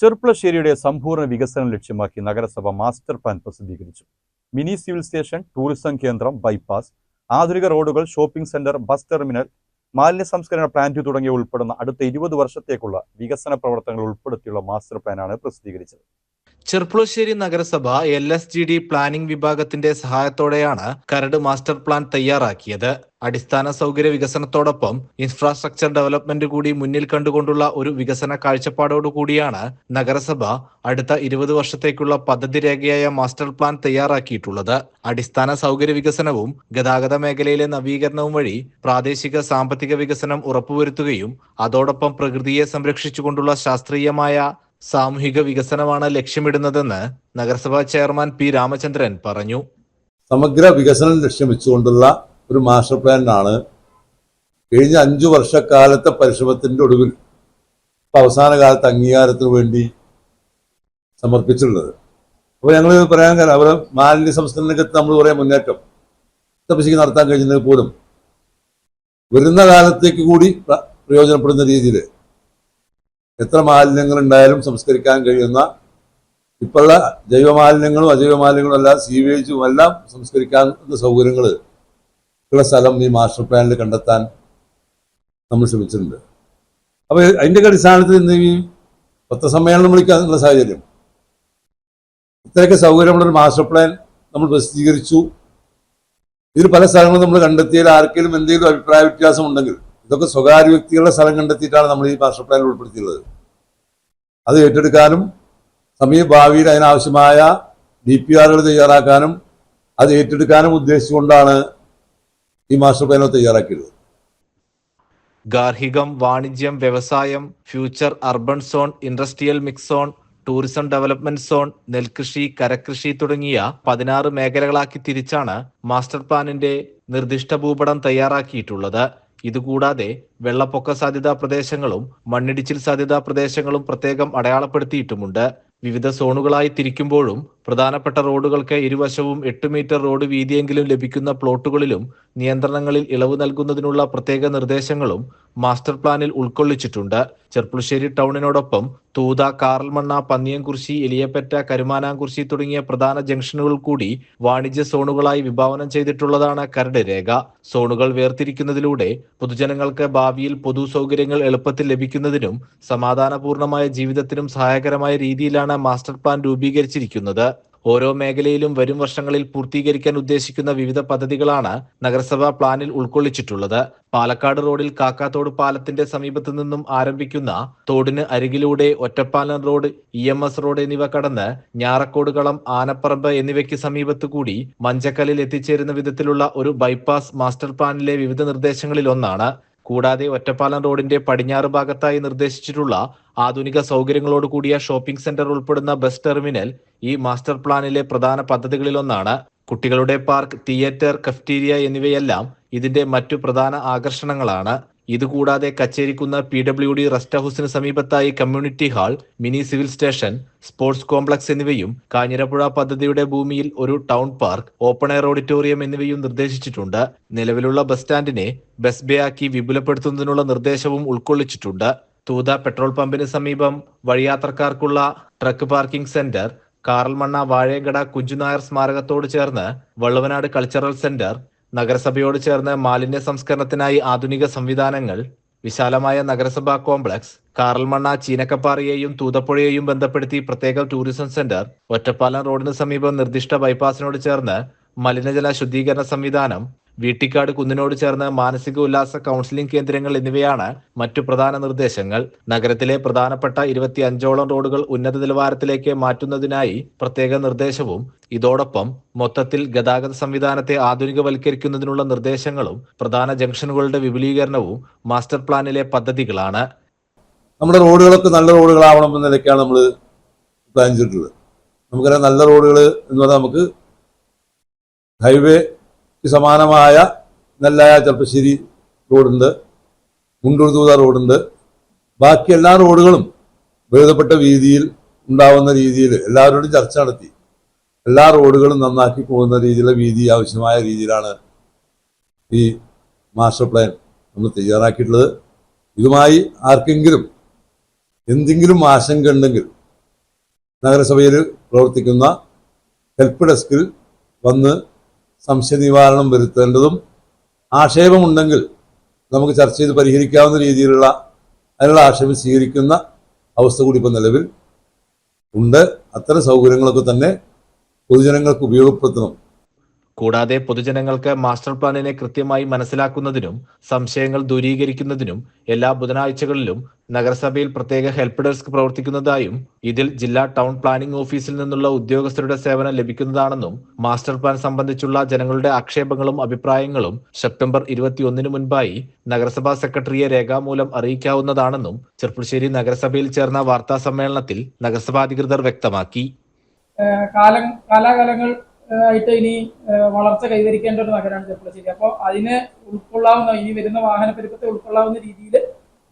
ചെർപ്പളശ്ശേരിയുടെ സമ്പൂർണ വികസനം ലക്ഷ്യമാക്കി നഗരസഭ മാസ്റ്റർ പ്ലാൻ പ്രസിദ്ധീകരിച്ചു. മിനി സിവിൽ സ്റ്റേഷൻ ടൂറിസം കേന്ദ്രം ബൈപ്പാസ് ആധുനിക റോഡുകൾ ഷോപ്പിംഗ് സെന്റർ ബസ് ടെർമിനൽ മാലിന്യ സംസ്കരണ പ്ലാന്റ് തുടങ്ങിയ ഉൾപ്പെടുന്ന അടുത്ത ഇരുപത് വർഷത്തേക്കുള്ള വികസന പ്രവർത്തനങ്ങൾ ഉൾപ്പെടുത്തിയുള്ള മാസ്റ്റർ പ്ലാനാണ് പ്രസിദ്ധീകരിച്ചത്. ചെർപ്പുളശ്ശേരി നഗരസഭ L S G D planning വിഭാഗത്തിന്റെ സഹായത്തോടെയാണ് കരട് മാസ്റ്റർ പ്ലാൻ തയ്യാറാക്കിയത്. അടിസ്ഥാന സൗകര്യ വികസനത്തോടൊപ്പം ഇൻഫ്രാസ്ട്രക്ചർ ഡെവലപ്മെന്റ് കൂടി മുന്നിൽ കണ്ടുകൊണ്ടുള്ള ഒരു വികസന കാഴ്ചപ്പാടോടുകൂടിയാണ് നഗരസഭ അടുത്ത ഇരുപത് വർഷത്തേക്കുള്ള പദ്ധതി രേഖയായ മാസ്റ്റർ പ്ലാൻ തയ്യാറാക്കിയിട്ടുള്ളത്. അടിസ്ഥാന സൗകര്യ വികസനവും ഗതാഗത മേഖലയിലെ നവീകരണവും വഴി പ്രാദേശിക സാമ്പത്തിക വികസനം ഉറപ്പുവരുത്തുകയും അതോടൊപ്പം പ്രകൃതിയെ സംരക്ഷിച്ചുകൊണ്ടുള്ള ശാസ്ത്രീയമായ സാമൂഹിക വികസനമാണ് ലക്ഷ്യമിടുന്നതെന്ന് നഗരസഭാ ചെയർമാൻ പി രാമചന്ദ്രൻ പറഞ്ഞു. സമഗ്ര വികസനം ലക്ഷ്യം വെച്ചുകൊണ്ടുള്ള ഒരു മാസ്റ്റർ പ്ലാൻ ആണ് കഴിഞ്ഞ അഞ്ചു വർഷക്കാലത്തെ പരിശ്രമത്തിന്റെ ഒടുവിൽ അവസാന കാലത്ത് അംഗീകാരത്തിന് വേണ്ടി സമർപ്പിച്ചിട്ടുള്ളത്. അപ്പോൾ ഞങ്ങൾ പറയാൻ കാരണം അവർ മാലിന്യ സംസ്കരണ രംഗത്ത് നമ്മൾ കുറേ മുന്നേറ്റം തപശിക്ക് നടത്താൻ കഴിഞ്ഞത് പോലും വരുന്ന കാലത്തേക്ക് കൂടി പ്രയോജനപ്പെടുന്ന രീതിയിൽ എത്ര മാലിന്യങ്ങൾ ഉണ്ടായാലും സംസ്കരിക്കാൻ കഴിയുന്ന ഇപ്പോഴുള്ള ജൈവമാലിന്യങ്ങളും അജൈവമാലിന്യങ്ങളും എല്ലാം സീവേജും എല്ലാം സംസ്കരിക്കാൻ സൗകര്യങ്ങൾ ഉള്ള സ്ഥലം ഈ മാസ്റ്റർ പ്ലാനിൽ കണ്ടെത്താൻ നമ്മൾ ശ്രമിച്ചിട്ടുണ്ട്. അപ്പോൾ അതിന്റെ അടിസ്ഥാനത്തിൽ ഇന്ന് ഈ പത്രസമ്മേളനം വിളിക്കാനുള്ള സാഹചര്യം. ഇത്രയൊക്കെ സൗകര്യമുള്ളൊരു മാസ്റ്റർ പ്ലാൻ നമ്മൾ പ്രസിദ്ധീകരിച്ചു. ഇതിൽ പല സ്ഥലങ്ങളും നമ്മൾ കണ്ടെത്തിയാൽ ആർക്കെങ്കിലും എന്തെങ്കിലും അഭിപ്രായ വ്യത്യാസം ഉണ്ടെങ്കിൽ ഇതൊക്കെ സ്വകാര്യ വ്യക്തികളുടെ സ്ഥലം കണ്ടെത്തിയിട്ടാണ് നമ്മൾ ഈ മാസ്റ്റർ പ്ലാനിൽ ഉൾപ്പെടുത്തിയുള്ളത് അത് ഏറ്റെടുക്കാനും സമീപ ഭാവിയിൽ അതിനാവശ്യമായ ഡി പി ആറുകൾ തയ്യാറാക്കാനും അത് ഏറ്റെടുക്കാനും ഉദ്ദേശിച്ചുകൊണ്ടാണ് ഈ മാസ്റ്റർ പ്ലാൻ തയ്യാറാക്കിയത് ഗാർഹികം വാണിജ്യം വ്യവസായം future urban zone industrial mix zone tourism development zone നെൽകൃഷി കരകൃഷി തുടങ്ങിയ പതിനാറ് മേഖലകളാക്കി തിരിച്ചാണ് മാസ്റ്റർ പ്ലാനിന്റെ നിർദ്ദിഷ്ട ഭൂപടം തയ്യാറാക്കിയിട്ടുള്ളത്. ഇതുകൂടാതെ വെള്ളപ്പൊക്ക സാധ്യതാ പ്രദേശങ്ങളും മണ്ണിടിച്ചിൽ സാധ്യതാ പ്രദേശങ്ങളും പ്രത്യേകം അടയാളപ്പെടുത്തിയിട്ടുമുണ്ട്. വിവിധ സോണുകളായി തിരിക്കുമ്പോഴും പ്രധാനപ്പെട്ട റോഡുകൾക്ക് ഇരുവശവും എട്ട് മീറ്റർ റോഡ് വീതിയെങ്കിലും ലഭിക്കുന്ന പ്ലോട്ടുകളിലും നിയന്ത്രണങ്ങളിൽ ഇളവ് നൽകുന്നതിനുള്ള പ്രത്യേക നിർദ്ദേശങ്ങളും മാസ്റ്റർ പ്ലാനിൽ ഉൾക്കൊള്ളിച്ചിട്ടുണ്ട്. ചെർപ്പുളശ്ശേരി ടൗണിനോടൊപ്പം തൂത കാറൽമണ്ണ പന്നിയംകുറിശി എലിയപ്പറ്റ കരുമാനാംകുറിശി തുടങ്ങിയ പ്രധാന ജംഗ്ഷനുകൾ കൂടി വാണിജ്യ സോണുകളായി വിഭാവനം ചെയ്തിട്ടുള്ളതാണ് കരട് രേഖ. സോണുകൾ വേർതിരിക്കുന്നതിലൂടെ പൊതുജനങ്ങൾക്ക് ഭാവിയിൽ പൊതു സൗകര്യങ്ങൾ എളുപ്പത്തിൽ ലഭിക്കുന്നതിനും സമാധാനപൂർണമായ ജീവിതത്തിനും സഹായകരമായ രീതിയിലാണ് മാസ്റ്റർ പ്ലാൻ രൂപീകരിച്ചിരിക്കുന്നത്. ഓരോ മേഖലയിലും വരും വർഷങ്ങളിൽ പൂർത്തീകരിക്കാൻ ഉദ്ദേശിക്കുന്ന വിവിധ പദ്ധതികളാണ് നഗരസഭാ പ്ലാനിൽ ഉൾക്കൊള്ളിച്ചിട്ടുള്ളത്. പാലക്കാട് റോഡിൽ കാക്കാത്തോട് പാലത്തിന്റെ സമീപത്തു നിന്നും ആരംഭിക്കുന്ന തോടിന് അരികിലൂടെ Ottapalam road E M S road എന്നിവ കടന്ന് ഞാറക്കോട് കളം ആനപ്പറമ്പ് എന്നിവയ്ക്ക് സമീപത്തു കൂടി മഞ്ചക്കല്ലിൽ എത്തിച്ചേരുന്ന വിധത്തിലുള്ള ഒരു ബൈപ്പാസ് മാസ്റ്റർ പ്ലാനിലെ വിവിധ നിർദ്ദേശങ്ങളിൽ ഒന്നാണ് കൂടാതെ ഒറ്റപ്പാലം റോഡിന്റെ പടിഞ്ഞാറ് ഭാഗത്തായി നിർദ്ദേശിച്ചിട്ടുള്ള ആധുനിക സൗകര്യങ്ങളോട് കൂടിയ ഷോപ്പിംഗ് സെന്റർ ഉൾപ്പെടുന്ന ബസ് ടെർമിനൽ ഈ മാസ്റ്റർ പ്ലാനിലെ പ്രധാന പദ്ധതികളിലൊന്നാണ്. കുട്ടികളുടെ പാർക്ക് തിയേറ്റർ കഫ്റ്റീരിയ എന്നിവയെല്ലാം ഇതിന്റെ മറ്റു പ്രധാന ആകർഷണങ്ങളാണ്. ഇതുകൂടാതെ കച്ചേരിക്കുന്ന പി ഡബ്ല്യു ഡി റെസ്റ്റ് ഹൌസിന് സമീപത്തായി community hall mini civil station sports complex എന്നിവയും കാഞ്ഞിരപ്പുഴ പദ്ധതിയുടെ ഭൂമിയിൽ ഒരു town park open air auditorium എന്നിവയും നിർദ്ദേശിച്ചിട്ടുണ്ട്. നിലവിലുള്ള ബസ് സ്റ്റാൻഡിനെ ബസ് ബേ ആക്കി വിപുലപ്പെടുത്തുന്നതിനുള്ള നിർദ്ദേശവും ഉൾക്കൊള്ളിച്ചിട്ടുണ്ട്. തൂത പെട്രോൾ പമ്പിന് സമീപം വഴിയാത്രക്കാർക്കുള്ള truck parking centre Karalmanna Vazhayangada Kunchunair സ്മാരകത്തോട് ചേർന്ന് വള്ളുവനാട് കൾച്ചറൽ സെന്റർ നഗരസഭയോട് ചേർന്ന് മാലിന്യ സംസ്കരണത്തിനായി ആധുനിക സംവിധാനങ്ങൾ വിശാലമായ നഗരസഭാ കോംപ്ലക്സ് കാറൽമണ്ണ ചീനക്കപ്പാറയെയും തൂതപ്പുഴയെയും ബന്ധപ്പെടുത്തി പ്രത്യേക ടൂറിസം സെന്റർ ഒറ്റപ്പാലം റോഡിന് സമീപം നിർദ്ദിഷ്ട ബൈപ്പാസിനോട് ചേർന്ന് മലിനജല ശുദ്ധീകരണ സംവിധാനം വീട്ടിക്കാട് കുന്നിനോട് ചേർന്ന മാനസിക ഉല്ലാസ കൗൺസിലിംഗ് കേന്ദ്രങ്ങൾ എന്നിവയാണ് മറ്റു പ്രധാന നിർദ്ദേശങ്ങൾ. നഗരത്തിലെ പ്രധാനപ്പെട്ട ഇരുപത്തി അഞ്ചോളം റോഡുകൾ ഉന്നത നിലവാരത്തിലേക്ക് മാറ്റുന്നതിനായി പ്രത്യേക നിർദ്ദേശവും ഇതോടൊപ്പം മൊത്തത്തിൽ ഗതാഗത സംവിധാനത്തെ ആധുനികവൽക്കരിക്കുന്നതിനുള്ള നിർദ്ദേശങ്ങളും പ്രധാന ജംഗ്ഷനുകളുടെ വിപുലീകരണവും മാസ്റ്റർ പ്ലാനിലെ പദ്ധതികളാണ്. നമ്മുടെ റോഡുകളൊക്കെ നല്ല റോഡുകളാവണം എന്ന നിലയ്ക്കാണ് നമ്മൾ പ്ലാൻ ചെയ്തിട്ടുള്ളത്. നമുക്കറിയാം നല്ല റോഡുകൾ എന്ന് പറഞ്ഞാൽ നമുക്ക് ഹൈവേക്ക് സമാനമായ നെല്ലായ ചെറുപ്പശ്ശേരി റോഡുണ്ട് മുണ്ടൂർ തൂത റോഡുണ്ട്. ബാക്കി എല്ലാ റോഡുകളും ഭേദപ്പെട്ട രീതിയിൽ ഉണ്ടാവുന്ന രീതിയിൽ എല്ലാവരോടും ചർച്ച നടത്തി. എല്ലാ റോഡുകളും നന്നാക്കി പോകുന്ന രീതിയിലെ വീതി ആവശ്യമായ രീതിയിലാണ് ഈ മാസ്റ്റർ പ്ലാൻ നമ്മൾ തയ്യാറാക്കിയിട്ടുള്ളത്. ഇതുമായി ആർക്കെങ്കിലും എന്തെങ്കിലും ആശങ്ക ഉണ്ടെങ്കിൽ നഗരസഭയിൽ പ്രവർത്തിക്കുന്ന ഹെൽപ്പ് ഡെസ്കിൽ വന്ന് സംശയ നിവാരണം വരുത്തേണ്ടതും ആക്ഷേപമുണ്ടെങ്കിൽ നമുക്ക് ചർച്ച ചെയ്ത് പരിഹരിക്കാവുന്ന രീതിയിലുള്ള അതിനുള്ള ആക്ഷേപം സ്വീകരിക്കുന്ന അവസ്ഥ കൂടി ഇപ്പോൾ നിലവിൽ ഉണ്ട്. അത്തരം സൗകര്യങ്ങളൊക്കെ തന്നെ പൊതുജനങ്ങൾക്ക് ഉപയോഗപ്പെടുത്തണം കൂടാതെ പൊതുജനങ്ങൾക്ക് മാസ്റ്റർ പ്ലാനിനെ കൃത്യമായി മനസ്സിലാക്കുന്നതിനും സംശയങ്ങൾ ദൂരീകരിക്കുന്നതിനും എല്ലാ ബുധനാഴ്ചകളിലും നഗരസഭയിൽ പ്രത്യേക ഹെൽപ്പ് ഡെസ്ക് പ്രവർത്തിക്കുന്നതായും ഇതിൽ ജില്ലാ ടൗൺ പ്ലാനിംഗ് ഓഫീസിൽ നിന്നുള്ള ഉദ്യോഗസ്ഥരുടെ സേവനം ലഭിക്കുന്നതാണെന്നും മാസ്റ്റർ പ്ലാൻ സംബന്ധിച്ചുള്ള ജനങ്ങളുടെ ആക്ഷേപങ്ങളും അഭിപ്രായങ്ങളും സെപ്റ്റംബർ ഇരുപത്തിയൊന്നിന് മുൻപായി നഗരസഭാ സെക്രട്ടറിയെ രേഖാമൂലം അറിയിക്കാവുന്നതാണെന്നും ചെർപ്പുളശ്ശേരി നഗരസഭയിൽ ചേർന്ന വാർത്താ സമ്മേളനത്തിൽ നഗരസഭാ അധികൃതർ വ്യക്തമാക്കി. കാലം കാലാകാലങ്ങൾ ആയിട്ട് ഇനി വളർച്ച കൈവരിക്കേണ്ട ഒരു നഗരമാണ് ചെപ്പുളശ്ശേരി അപ്പോൾ അതിന് ഉൾക്കൊള്ളാവുന്ന ഇനി വരുന്ന വാഹന പെരുപ്പത്തെ ഉൾക്കൊള്ളാവുന്ന രീതിയിൽ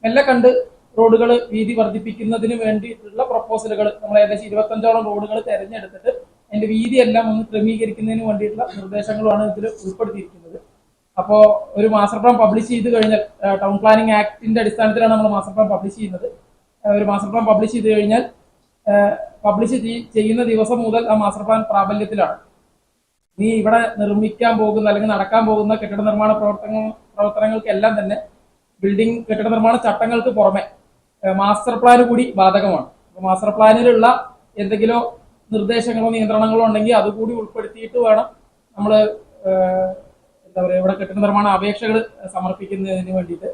മെല്ലെ കണ്ട് റോഡുകൾ വീതി വർദ്ധിപ്പിക്കുന്നതിന് വേണ്ടിയിട്ടുള്ള പ്രപ്പോസലുകൾ നമ്മൾ ഏകദേശം ഇരുപത്തഞ്ചോളം റോഡുകൾ തെരഞ്ഞെടുത്തിട്ട് അതിന്റെ വീതി എല്ലാം ഒന്ന് ക്രമീകരിക്കുന്നതിന് വേണ്ടിയിട്ടുള്ള നിർദ്ദേശങ്ങളുമാണ് ഇതിൽ ഉൾപ്പെടുത്തിയിരിക്കുന്നത്. അപ്പോൾ ഒരു മാസ്റ്റർ പ്ലാൻ പബ്ലിഷ് ചെയ്ത് കഴിഞ്ഞാൽ ടൗൺ പ്ലാനിംഗ് ആക്ടിന്റെ അടിസ്ഥാനത്തിലാണ് നമ്മൾ മാസ്റ്റർ പ്ലാൻ പബ്ലിഷ് ചെയ്യുന്നത്. ഒരു മാസ്റ്റർ പ്ലാൻ പബ്ലിഷ് ചെയ്ത് കഴിഞ്ഞാൽ പബ്ലിഷ് ചെയ്യുന്ന ദിവസം മുതൽ ആ മാസ്റ്റർ പ്ലാൻ പ്രാബല്യത്തിലാണ്. നീ ഇവിടെ നിർമ്മിക്കാൻ പോകുന്ന അല്ലെങ്കിൽ നടക്കാൻ പോകുന്ന കെട്ടിട നിർമ്മാണ പ്രവർത്തന പ്രവർത്തനങ്ങൾക്കെല്ലാം തന്നെ ബിൽഡിംഗ് കെട്ടിട നിർമ്മാണ ചട്ടങ്ങൾക്ക് പുറമെ മാസ്റ്റർ പ്ലാൻ കൂടി ബാധകമാണ്. മാസ്റ്റർ പ്ലാനിലുള്ള എന്തെങ്കിലും നിർദ്ദേശങ്ങളോ നിയന്ത്രണങ്ങളോ ഉണ്ടെങ്കിൽ അതുകൂടി ഉൾപ്പെടുത്തിയിട്ട് വേണം നമ്മൾ എന്താ പറയുക ഇവിടെ കെട്ടിട നിർമ്മാണ അപേക്ഷകൾ സമർപ്പിക്കുന്നതിന് വേണ്ടിയിട്ട്.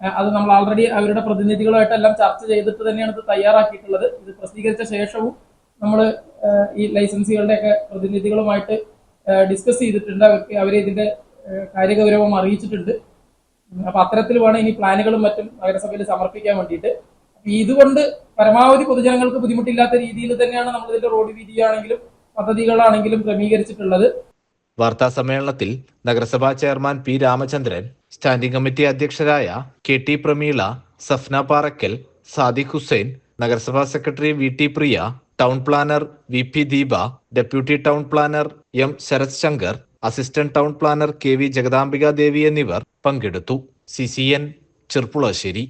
അത് നമ്മൾ ഓൾറെഡി അവരുടെ പ്രതിനിധികളുമായിട്ടെല്ലാം ചർച്ച ചെയ്തിട്ട് തന്നെയാണ് ഇത് തയ്യാറാക്കിയിട്ടുള്ളത്. ഇത് പ്രസിദ്ധീകരിച്ച ശേഷവും നമ്മൾ ഈ ലൈസൻസികളുടെയൊക്കെ പ്രതിനിധികളുമായിട്ട് ഡിസ്കസ് ചെയ്തിട്ടുണ്ട്. അവർക്ക് അവരെ ഇതിന്റെ കാര്യഗൗരവം അറിയിച്ചിട്ടുണ്ട്. അപ്പൊ അത്തരത്തിൽ വേണം ഇനി പ്ലാനുകളും മറ്റും നഗരസഭയിൽ സമർപ്പിക്കാൻ വേണ്ടിയിട്ട്. ഇതുകൊണ്ട് പരമാവധി പൊതുജനങ്ങൾക്ക് ബുദ്ധിമുട്ടില്ലാത്ത രീതിയിൽ തന്നെയാണ് നമ്മൾ ഇതിന്റെ റോഡ് വീതിയാണെങ്കിലും പദ്ധതികളാണെങ്കിലും ക്രമീകരിച്ചിട്ടുള്ളത്. വാർത്താ സമ്മേളനത്തിൽ നഗരസഭാ chairman P Ramachandran standing committee അധ്യക്ഷരായ K T Prameela Safna Parakkal Sadiq Hussain നഗരസഭാ secretary V T Priya town planner V P Deepa deputy town planner M. Sarath Shankar assistant town planner K V Jagadambika Devi എന്നിവർ പങ്കെടുത്തു. C C N Cherpulassery.